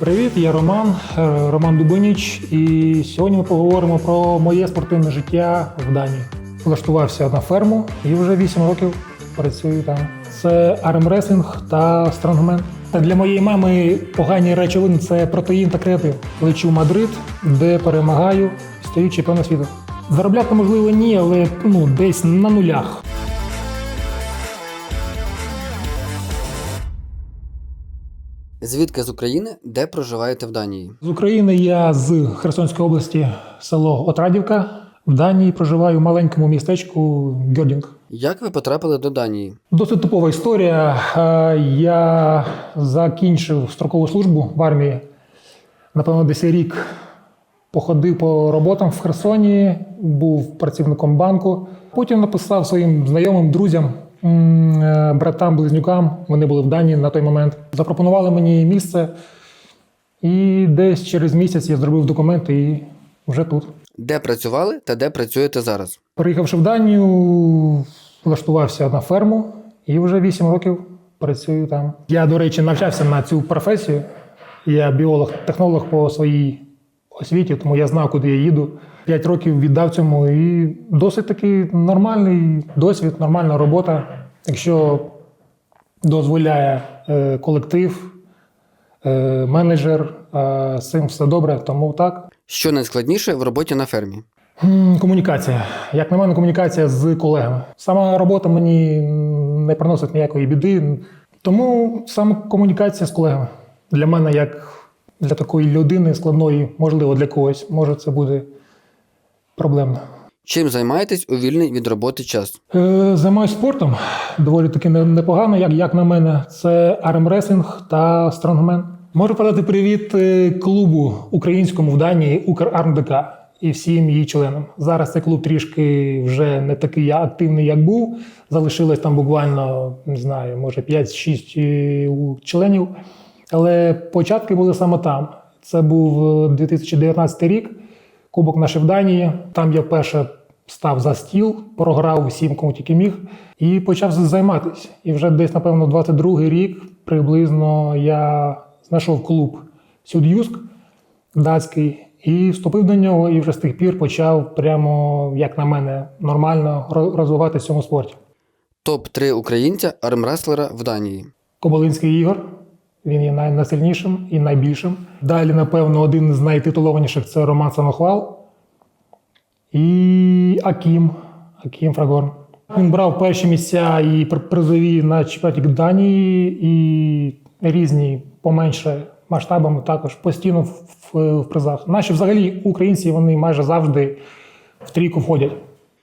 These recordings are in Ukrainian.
Привіт, я Роман, е, Роман Дубиніч, і сьогодні ми поговоримо про моє спортивне життя в Данії. Влаштувався на ферму і вже 8 років працюю там. Це армреслінг та стронгмен. Та Для моєї мами погані речовини це протеїн та креатин. Лечу в Мадрид, де перемагаю, стаю чемпіоном світу. Заробляти можливо ні, але ну десь на нулях. Звідки з України, де проживаєте в Данії? З України я з Херсонської області, село Отрадівка. В Данії проживаю в маленькому містечку Гьордінг. Як ви потрапили до Данії? Досить типова історія. Е, Я закінчив строкову службу в армії. Напевно, десь рік походив по роботам в Херсоні, був працівником банку. Потім написав своїм знайомим друзям, братам-близнюкам. Вони були в Данії на той момент. Запропонували мені місце. І десь через місяць я зробив документи і вже тут. Де працювали та де працюєте зараз? Приїхавши в Данію, влаштувався на ферму і вже 8 років працюю там. Я, до речі, навчався на цю професію. Я біолог-технолог по своїй освіті, тому я знав, куди я їду. П'ять років віддав цьому і досить такий нормальний досвід, нормальна робота. Якщо дозволяє е, колектив, е, менеджер, з цим все добре, тому так. Що найскладніше в роботі на фермі? Комунікація. Як на мене, комунікація з колегами. Сама робота мені не приносить ніякої біди. Тому саме комунікація з колегами. Для мене, як для такої людини складної, можливо, для когось, може це буде проблемно. Чим займаєтесь у вільний від роботи час? Е, Займаюся спортом доволі таки непогано, як, як на мене. Це армреслінг та стронгмен. Можу передати привіт е, клубу українському в Данії Укрармдк і всім її членам. Зараз цей клуб трішки вже не такий активний, як був. Залишилось там буквально не знаю, може 5-6 е, членів. Але початки були саме там. Це був е, 2019 рік. Кубок наш в Данії. Там я вперше став за стіл, програв всім, кому тільки міг, і почав займатися. І вже десь, напевно, 22-й рік приблизно я знайшов клуб Сюд'юск датський і вступив до нього, і вже з тих пір почав прямо, як на мене, нормально розвиватися в цьому спорті. Топ 3 українця армреслера в Данії. Кобилинський Ігор. Він є най- найсильнішим і найбільшим. Далі, напевно, один з найтитулованіших це Роман Самохвал. І Акім. Акім Фрагорн. Він брав перші місця і при- призові на чемпіонаті Данії, і різні поменше масштабами також постійно в, в, в призах. Наші взагалі українці вони майже завжди в трійку входять.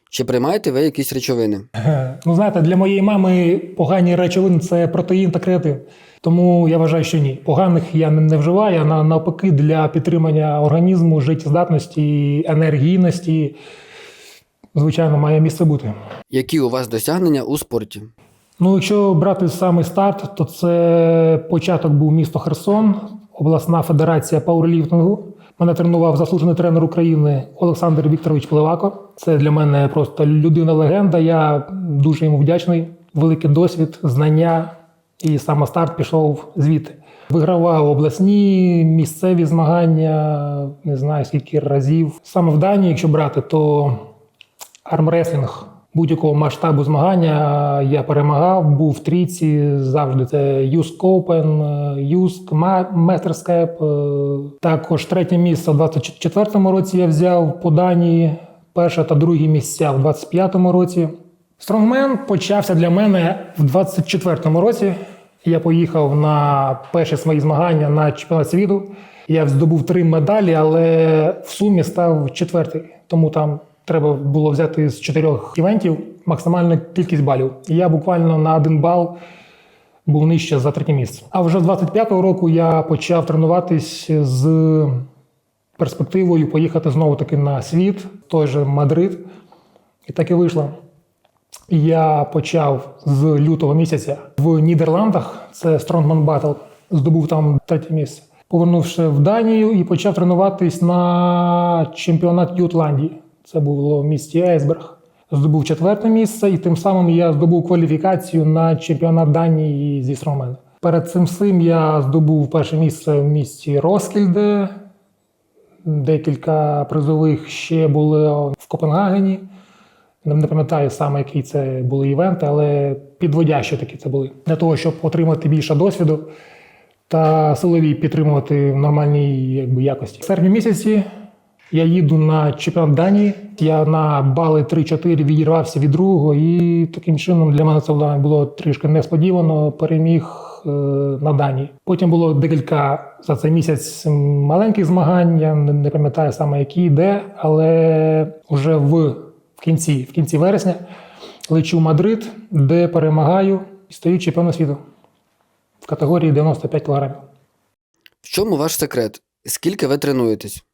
Чи приймаєте ви якісь речовини? Ну, знаєте, для моєї мами погані речовини це протеїн та креатин. Тому я вважаю, що ні. Поганих я не, вживаю, а на- навпаки, для підтримання організму, життєздатності, енергійності, звичайно, має місце бути. Які у вас досягнення у спорті? Ну, якщо брати самий старт, то це початок був місто Херсон, обласна федерація пауерліфтингу. Мене тренував заслужений тренер України Олександр Вікторович Плевако. Це для мене просто людина-легенда. Я дуже йому вдячний. Великий досвід, знання, і саме старт пішов звідти. Вигравав обласні місцеві змагання, не знаю скільки разів. Саме в Данії, якщо брати, то армреслінг будь-якого масштабу змагання я перемагав, був в трійці завжди. Це Юск Open, Юск, Мастерскеп. Також третє місце в 24-му році я взяв по Данії, перше та друге місця в 25-му році. Стронгмен почався для мене в 24-му році. Я поїхав на перші свої змагання на чемпіонат світу. Я здобув три медалі, але в сумі став четвертий. Тому там треба було взяти з чотирьох івентів максимальну кількість балів. І я буквально на один бал був нижче за третє місце. А вже з 25-го року я почав тренуватись з перспективою поїхати знову таки на світ, той же Мадрид. І так і вийшло. Я почав з лютого місяця в Нідерландах. Це Strongman Battle. Здобув там третє місце. Повернувши в Данію і почав тренуватись на чемпіонат Ютландії. Це було в місті Ейсберг. Здобув четверте місце, і тим самим я здобув кваліфікацію на чемпіонат Данії зі стронгмену. Перед цим всім я здобув перше місце в місті Роскільде. Декілька призових ще були в Копенгагені. Не пам'ятаю саме, які це були івенти, але підводящі такі це були. Для того, щоб отримати більше досвіду та силові підтримувати в нормальній якби, якості. В серпні місяці я їду на чемпіонат Данії. Я на бали 3-4 відірвався від другого, і таким чином для мене це було трішки несподівано. Переміг е, на Данії. Потім було декілька за цей місяць маленьких змагань. Я не пам'ятаю саме які де, але вже в кінці, в кінці вересня лечу в Мадрид, де перемагаю і стаю чемпіоном світу в категорії 95 кг. В чому ваш секрет? Скільки ви тренуєтесь?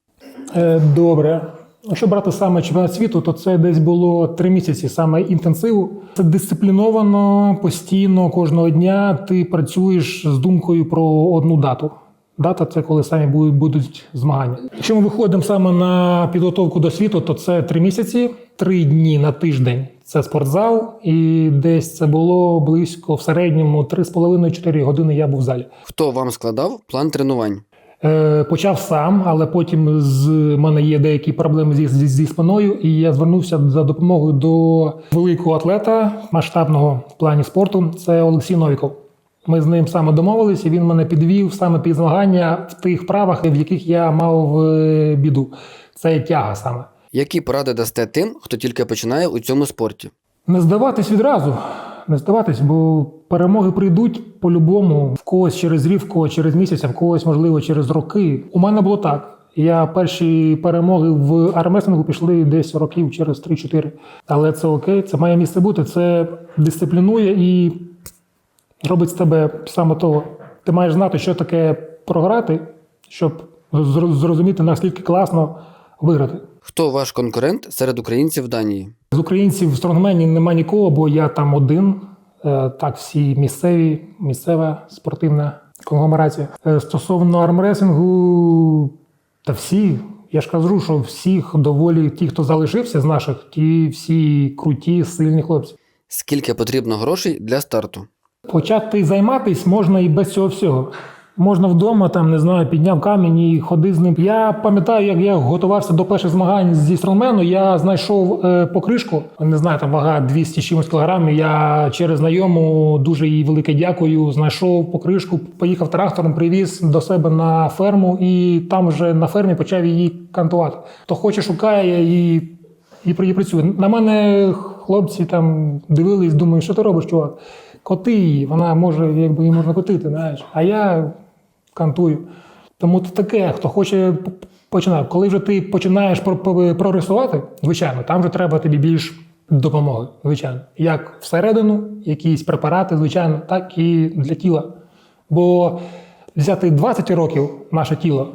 Е, Добре. Якщо брати саме чемпіонат світу, то це десь було три місяці саме інтенсиву. Це дисципліновано, постійно, кожного дня ти працюєш з думкою про одну дату. Дата це коли самі будуть- змагання. Якщо ми виходимо саме на підготовку до світу, то це три місяці, три дні на тиждень. Це спортзал, і десь це було близько в середньому 3,5-4 години я був в залі. Хто вам складав план тренувань? Е, Почав сам, але потім з мене є деякі проблеми зі, зі, зі спиною, і я звернувся за допомогою до великого атлета масштабного в плані спорту. Це Олексій Новіков. Ми з ним саме домовились, і він мене підвів саме під змагання в тих правах, в яких я мав е, біду. Це тяга саме. Які поради дасте тим, хто тільки починає у цьому спорті? Не здаватись відразу, не здаватись, бо перемоги прийдуть по-любому в когось через рік, через місяць, в когось, можливо, через роки. У мене було так. Я перші перемоги в армресингу пішли десь років через 3-4. Але це окей, це має місце бути. Це дисциплінує і робить з тебе саме того. Ти маєш знати, що таке програти, щоб зрозуміти, наскільки класно виграти. Хто ваш конкурент серед українців в Данії? З українців в стронгмені нема нікого, бо я там один. Е, Так, всі місцеві, місцева спортивна конгломерація. Е, Стосовно армресингу, та всі. Я ж кажу, що всіх доволі ті, хто залишився з наших, ті всі круті, сильні хлопці. Скільки потрібно грошей для старту? Почати займатися можна і без цього всього. Можна вдома, там не знаю, підняв камінь і ходив з ним. Я пам'ятаю, як я готувався до перших змагань зі стронгмену, я знайшов е, покришку, не знаю, там вага 200 чимось кілограмів. Я через знайому дуже їй велике дякую. Знайшов покришку, поїхав трактором, привіз до себе на ферму, і там вже на фермі почав її кантувати. То хоче, шукає і і працює. На мене хлопці там дивились, думають, що ти робиш, чувак? Коти її, вона може, якби її можна котити, знаєш. А я кантую. Тому це таке, хто хоче п- починати. Коли вже ти починаєш про- про- прогресувати, звичайно, там вже треба тобі більш допомоги, звичайно. Як всередину, якісь препарати, звичайно, так і для тіла. Бо взяти 20 років наше тіло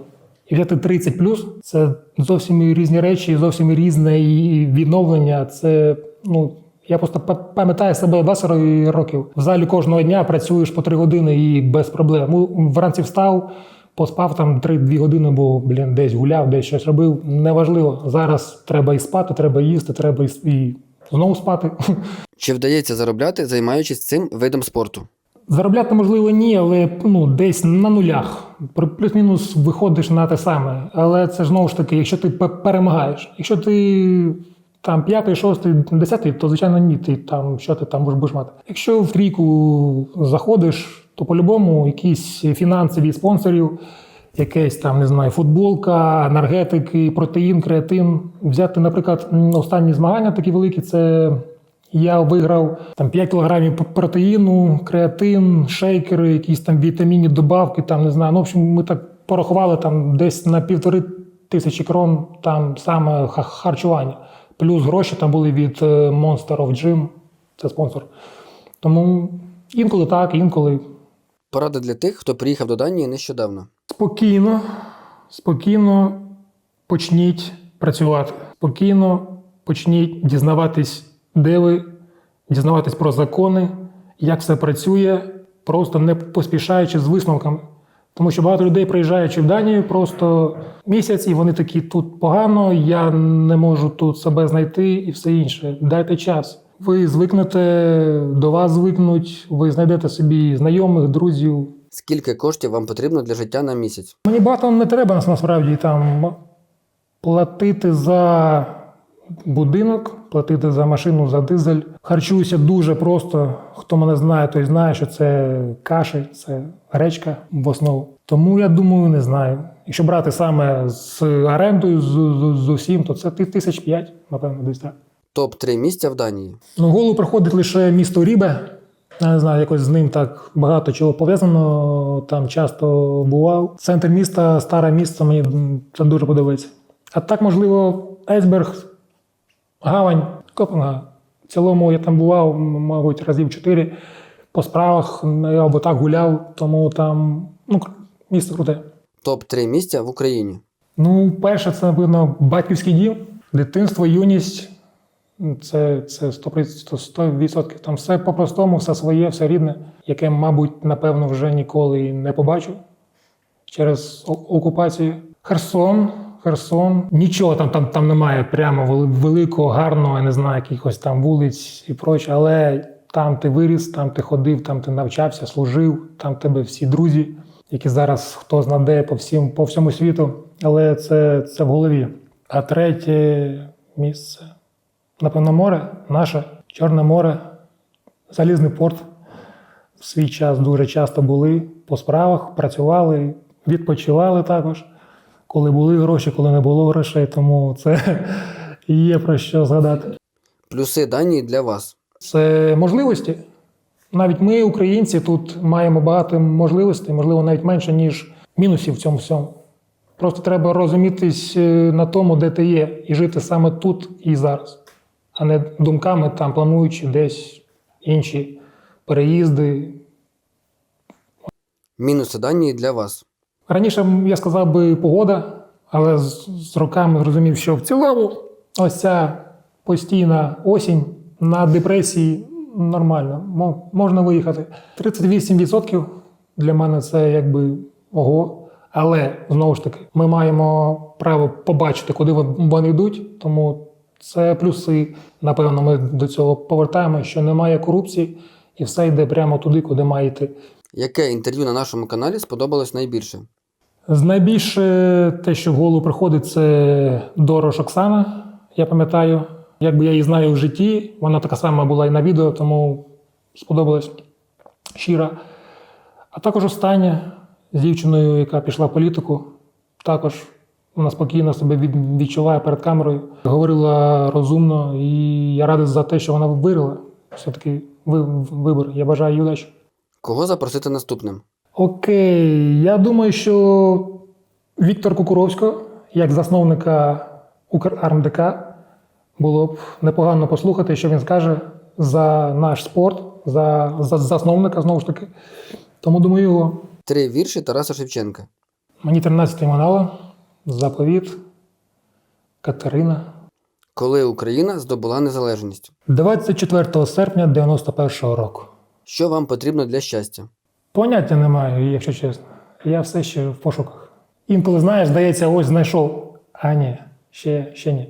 і взяти 30 плюс це зовсім різні речі, зовсім різне і відновлення. Це ну. Я просто пам'ятаю себе 20 років. В залі кожного дня працюєш по 3 години і без проблем. Ну, Вранці встав, поспав там 3-2 години, бо блін, десь гуляв, десь щось робив. Неважливо. Зараз треба і спати, треба їсти, треба і, знову спати. Чи вдається заробляти, займаючись цим видом спорту? Заробляти можливо ні, але ну десь на нулях. Плюс-мінус виходиш на те саме. Але це ж знову ж таки, якщо ти перемагаєш. Якщо ти там п'ятий, шостий, десятий, то звичайно ні, ти там що ти там будеш- мати. Якщо в трійку заходиш, то по-любому якісь фінансові спонсорів, якесь там не знаю, футболка, енергетики, протеїн, креатин. Взяти, наприклад, останні змагання такі великі, це я виграв там 5 кілограмів протеїну, креатин, шейкери, якісь там вітамінні добавки, там не знаю. Ну, в общем, ми так порахували там десь на півтори тисячі крон там саме харчування. Плюс гроші там були від е, Monster of Gym, це спонсор. Тому інколи так, інколи Порада для тих, хто приїхав до Данії нещодавно. Спокійно, спокійно почніть працювати. Спокійно почніть дізнаватись, де ви, дізнаватись про закони, як все працює, просто не поспішаючи з висновками. Тому що багато людей, приїжджаючи в Данію, просто місяць, і вони такі тут погано, я не можу тут себе знайти і все інше. Дайте час. Ви звикнете, до вас звикнуть, ви знайдете собі знайомих, друзів. Скільки коштів вам потрібно для життя на місяць? Мені багато не треба нас- насправді там платити за будинок, платити за машину, за дизель. Харчуюся дуже просто. Хто мене знає, той знає, що це каші, це гречка в основу. Тому я думаю, не знаю. Якщо брати саме з орендою, з, з, з усім, то це ти- тисяч п'ять, напевно, десь так. Топ-3 місця в Данії. Ну, голову приходить лише місто Рібе. Я не знаю, якось з ним так багато чого пов'язано. Там часто бував. Центр міста, старе місто, мені це дуже подобається. А так, можливо, Ейсберг, Гавань, Копенгаген. В цілому я там бував, мабуть, разів чотири по справах я або так гуляв, тому там ну, місто круте. Топ-3 місця в Україні. Ну, перше, це, напевно, батьківський дім, дитинство, юність. Це, це 100%, 100%. Там все по-простому, все своє, все рідне, яке, мабуть, напевно, вже ніколи не побачу через окупацію. Херсон. Херсон. Нічого там, там, там немає прямо великого, гарного, я не знаю, якихось там вулиць і проче, але там ти виріс, там ти ходив, там ти навчався, служив, там тебе всі друзі, які зараз хто знаде по, всім, по всьому світу. Але це, це в голові. А третє місце, напевно, море, наше Чорне море, Залізний порт. В свій час дуже часто були по справах, працювали, відпочивали також. Коли були гроші, коли не було грошей, тому це є про що згадати. Плюси Данії для вас. Це можливості. Навіть ми, українці, тут маємо багато можливостей, можливо, навіть менше, ніж мінусів в цьому всьому. Просто треба розумітись е, на тому, де ти є, і жити саме тут і зараз, а не думками там, плануючи десь інші переїзди. Мінуси Данії для вас. Раніше я сказав би погода, але з, роками зрозумів, що в цілому ось ця постійна осінь на депресії нормально. Мо- Можна виїхати. 38% для мене це якби ого. Але знову ж таки, ми маємо право побачити, куди вон- вони йдуть. Тому це плюси. Напевно, ми до цього повертаємо, що немає корупції, і все йде прямо туди, куди має йти. Яке інтерв'ю на нашому каналі сподобалось найбільше? З найбільше те, що в голову приходить, це Дорош Оксана. Я пам'ятаю, якби я її знаю в житті, вона така сама була і на відео, тому сподобалась щира. А також остання з дівчиною, яка пішла в політику, також вона спокійно себе відчуває перед камерою. Говорила розумно, і я радий за те, що вона вибрала. Все-таки ви- вибір. Я бажаю їй удачі. Кого запросити наступним? Окей, я думаю, що Віктор Кукуровського, як засновника УкрармДК, було б непогано послухати, що він скаже за наш спорт, за, за засновника знову ж таки. Тому думаю, його. Три вірші Тараса Шевченка. Мені 13 минало, заповіт, Катерина. Коли Україна здобула незалежність. 24 серпня 91-го року. Що вам потрібно для щастя? Поняття не маю, якщо чесно. Я все ще в пошуках. Інколи знаєш, здається, ось знайшов. А ні, ще, ще ні.